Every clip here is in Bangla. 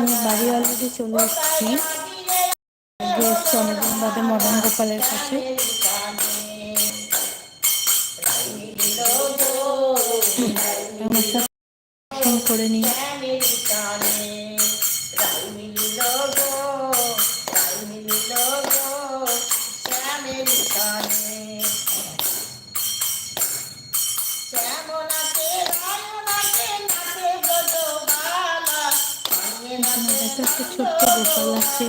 আমি বাড়ি অলরেডি চলে এসেছি। এসছি অনেকদিন বাদে মদন গোপালের কাছে। করে নিই। এখানে দেখো একটা ছোট্ট গোপাল আছে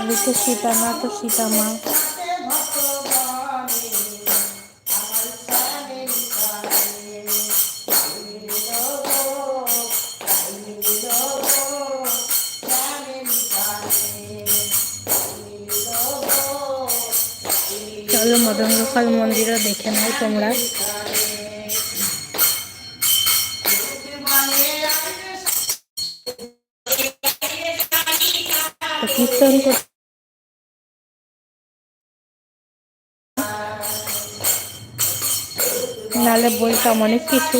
এদিকে সীতামা তো সীতামা চলো মদন গোপাল মন্দিরও দেখে নাও তোমরা। কীর্তন কর- নাহলে বলতাম অনেক কিছু।